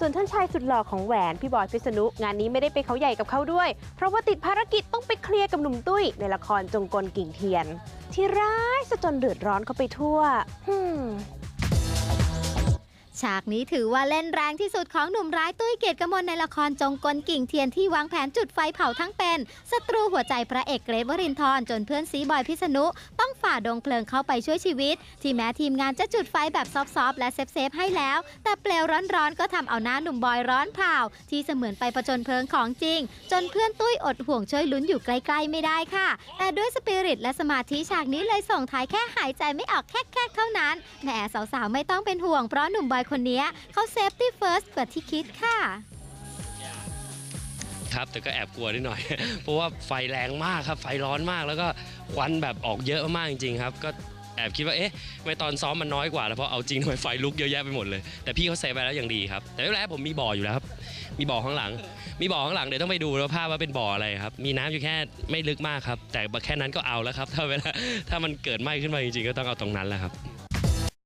ส่วนท่านชายสุดหล่อของแหวนพี่บอยพิษณุงานนี้ไม่ได้ไปเขาใหญ่กับเขาด้วย เพราะว่าติดภารกิจต้องไปเคลียร์กับหนุ่มตุ้ย ในละครจงกลกิ่งเทียน ที่ร้ายซะจนเดือดร้อนเขาไปทั่วฮึ ฉากนี้ถือว่าเล่นแรงที่สุดของหนุ่มร้ายตุ้ยเกียรติกมลในละครจงกลกิ่งเทียนที่วางแผนจุดไฟเผาทั้งเป็นศัตรูหัวใจพระเอกเกรทวรินทร์จนเพื่อนซีบอยพิษณุต้องฝ่าดงเพลิงเข้าไปช่วยชีวิต ที่แม้ทีมงานจะจุดไฟแบบซอฟๆและเซฟๆให้แล้ว แต่เปลวร้อนๆก็ทำเอาหน้าหนุ่มบอยร้อนเผาที่เสมือนไปประจนเพลิงของจริง จนเพื่อนตุ้ยอดห่วงช่วยลุ้นอยู่ใกล้ๆไม่ได้ค่ะ แต่ด้วยสปิริตและสมาธิฉากนี้เลยส่งท้ายแค่หายใจไม่ออกแค่ๆเท่านั้นแหมสาวๆไม่ต้องเป็นห่วงเพราะหนุ่มบอยคนนี้เขาเซฟตี้เฟิร์สกว่าที่คิดค่ะ ครับแต่ก็แอบกลัวนิดหน่อย เพราะว่าไฟแรงมากครับไฟร้อนมากแล้วก็ควันแบบออกเยอะมากจริงๆครับ ก็แอบคิดว่าเอ๊ะทำไม่ตอนซ้อมมันน้อยกว่าแล้วเพราะเอาจริงทำไมไฟลุกเยอะแยะไปหมดเลย แต่พี่เขาเซฟไปแล้วอย่างดีครับ แต่ไม่เป็นไรผมมีบ่ออยู่แล้วครับ มีบ่อข้างหลัง มีบ่อข้างหลังเดี๋ยวต้องไปดูแล้วภาพว่าเป็นบ่ออะไรครับ มีน้ำอยู่แค่ไม่ลึกมากครับ แต่แค่นั้นก็เอาแล้วครับ ถ้าเวลาถ้ามันเกิดไหม้ขึ้นมาจริงๆก็ต้องเอาตรงนั้นแหละครับ